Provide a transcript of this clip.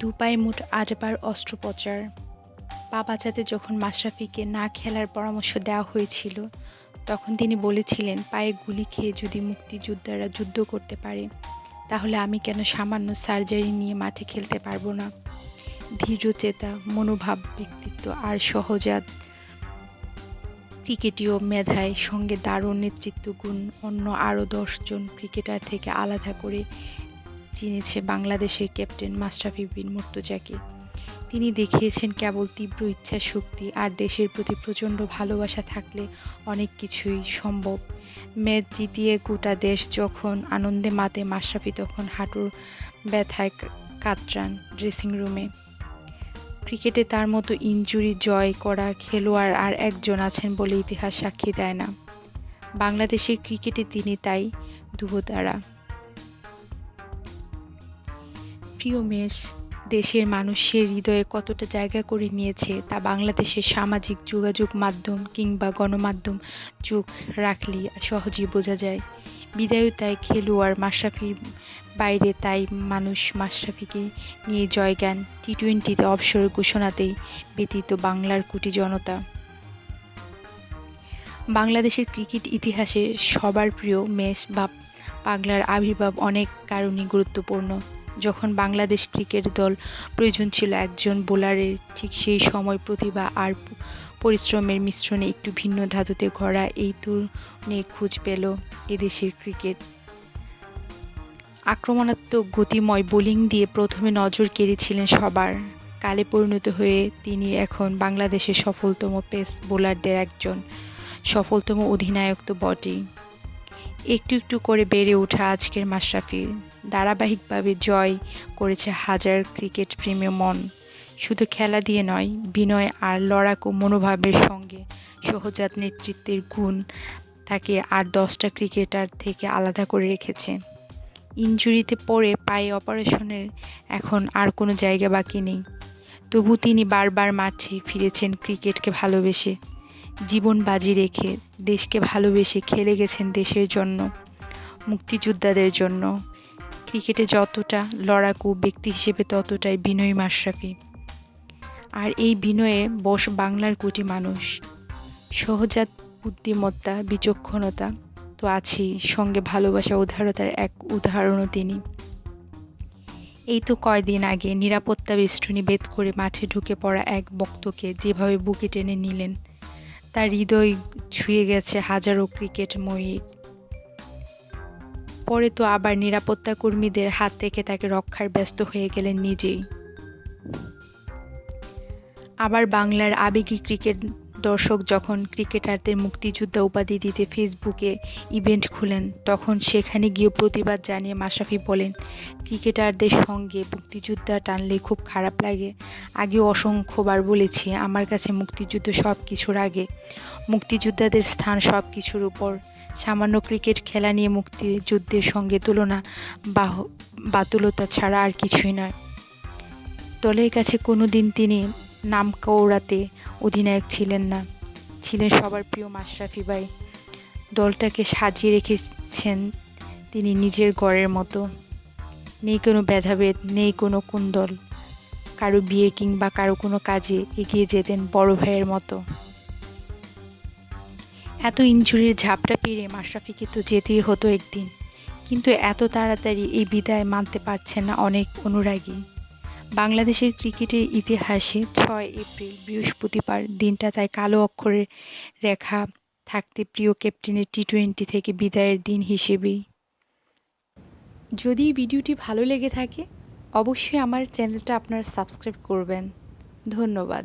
দু পায়ে মোট আটবার অস্ত্রোপচার। পা বাঁচাতে যখন মাশরাফিকে না খেলার পরামর্শ দেওয়া হয়েছিল, তখন তিনি বলেছিলেন, পায়ে গুলি খেয়ে যদি মুক্তিযোদ্ধারা যুদ্ধ করতে পারে, তাহলে আমি কেন সামান্য সার্জারি নিয়ে মাঠে খেলতে পারব না? ধীরচেতা, মনোভাব, ব্যক্তিত্ব আর সহজাত ক্রিকেটীয় মেধায় সঙ্গে দারুণ নেতৃত্ব গুণ অন্য আরও দশজন ক্রিকেটার থেকে আলাদা করে চিনেছে বাংলাদেশের ক্যাপ্টেন মাশরাফি বিন মুর্তজাকে। তিনি দেখিয়েছেন কেবল তীব্র ইচ্ছা শক্তি আর দেশের প্রতি প্রচণ্ড ভালোবাসা থাকলে অনেক কিছুই সম্ভব। ম্যাচ জিতিয়ে গোটা দেশ যখন আনন্দে মাতে মাশরাফি তখন হাঁটুর ব্যথায় কাতরান ড্রেসিং রুমে ক্রিকেটে তার মতো ইনজুরি জয় করা খেলোয়াড় আর একজন আছেন বলে ইতিহাস সাক্ষী দেয় না। বাংলাদেশের ক্রিকেটে তিনি তাই দুহতারা। প্রিয় মেশ দেশের মানুষের হৃদয়ে কতটা জায়গা করে নিয়েছে তা বাংলাদেশের সামাজিক যোগাযোগ মাধ্যম কিংবা গণমাধ্যম চোখ রাখলে সহজেই বোঝা যায়। বিদায়ও তাই খেলোয়াড় মাশরাফির বাইরে, তাই মানুষ মাশরাফিকে নিয়ে জয়গান টি টোয়েন্টিতে অবসর ঘোষণাতেই ব্যতীত বাংলার কোটি জনতা। বাংলাদেশের ক্রিকেট ইতিহাসে সবার প্রিয় মেস বা পাগলার আবির্ভাব অনেক কারণেই গুরুত্বপূর্ণ। যখন বাংলাদেশ ক্রিকেট দল প্রয়োজন ছিল একজন বোলারের, ঠিক সেই সময় প্রতিভা আর পরিশ্রমের মিশ্রণে একটু ভিন্ন ধাতুতে গড়া এই তরুণের খোঁজ পেল এদেশের ক্রিকেট। আক্রমণাত্মক গতিময় বোলিং দিয়ে প্রথমে নজর কেড়েছিলেন সবার। কালে পরিণত হয়ে তিনি এখন বাংলাদেশের সফলতম পেস বোলারদের একজন, সফলতম অধিনায়ক তো বটেই। একটু একটু করে বেড়ে ওঠা আজকের মাশরাফি ধারাবাহিকভাবে জয় করেছে হাজার ক্রিকেট প্রেমী মন। শুধু খেলা দিয়ে নয়, বিনয় আর লড়াকু মনোভাবের সঙ্গে সহজাত নেতৃত্বের গুণ তাকে আর দশটা ক্রিকেটার থেকে আলাদা করে রেখেছে। ইঞ্জুরিতে পড়ে পায়ে অপারেশনের এখন আর কোনো জায়গা বাকি নেই। তবু তিনি বারবার মাঠে ফিরেছেন ক্রিকেটকে ভালোবেসে। জীবন বাজি রেখে দেশকে ভালোবেসে খেলে গেছেন দেশের জন্য, মুক্তিযোদ্ধাদের জন্য। ক্রিকেটে যতটা লড়াকু ব্যক্তি হিসেবে ততটাই বিনয়ী মাশরাফি। আর এই বিনয়ে বস বাংলার কোটি মানুষ। সহজাত বুদ্ধিমত্তা, বিচক্ষণতা তো আছেই, সঙ্গে ভালোবাসা, উদারতার এক উদাহরণও তিনি। এই তো কয়দিন আগে নিরাপত্তা বেষ্টনী বেদ করে মাঠে ঢুকে পড়া এক বক্তকে যেভাবে বুকে টেনে নিলেন, তার হৃদয় ছুঁয়ে গেছে হাজারো ক্রিকেট ময়ীর পরে তো আবার নিরাপত্তা কর্মীদের হাত থেকে তাকে রক্ষার ব্যস্ত হয়ে গেলেন নিজেই। আবার বাংলার আবেগী ক্রিকেট দর্শক যখন ক্রিকেটারদের মুক্তিযোদ্ধা উপাধি দিতে ফেসবুকে ইভেন্ট খুলেন, তখন সেখানে গিয়ে প্রতিবাদ জানিয়ে মাশরাফি বলেন, ক্রিকেটারদের সঙ্গে মুক্তিযোদ্ধা টানলে খুব খারাপ লাগে। আগেও অসংখ্যবার বলেছি, আমার কাছে মুক্তিযুদ্ধ সব কিছুর আগে। মুক্তিযোদ্ধাদের স্থান সব কিছুর উপর। সামান্য ক্রিকেট খেলা নিয়ে মুক্তিযুদ্ধের সঙ্গে তুলনা বা বাতুলতা ছাড়া আর কিছুই নয়। দলের কাছে কোনো দিন তিনি নাম কৌড়াতে অধিনায়ক ছিলেন না। ছিলেন সবার প্রিয় মাশরাফি ভাই। দলটাকে সাজিয়ে রেখেছেন তিনি নিজের গড়ের মতো। নেই কোনো ভেদাভেদ, নেই কোনো কুন্দল। কারও বিয়ে কিংবা কারও কোনো কাজে এগিয়ে যেতেন বড় ভাইয়ের মতো। এত ইঞ্জুরির ঝাপটা পেরে মাশরাফিকে তো যেতেই হতো একদিন। কিন্তু এত তাড়াতাড়ি এই বিদায় মানতে পারছেন না অনেক অনুরাগী। বাংলাদেশের ক্রিকেটের ইতিহাসে ছয় এপ্রিল বৃহস্পতিবার দিনটা তাই কালো অক্ষরে রেখা থাকতে প্রিয় ক্যাপ্টেনের টি টোয়েন্টি থেকে বিদায়ের দিন হিসেবেই। যদি ভিডিওটি ভালো লেগে থাকে অবশ্যই আমার চ্যানেলটা আপনারা সাবস্ক্রাইব করবেন। ধন্যবাদ।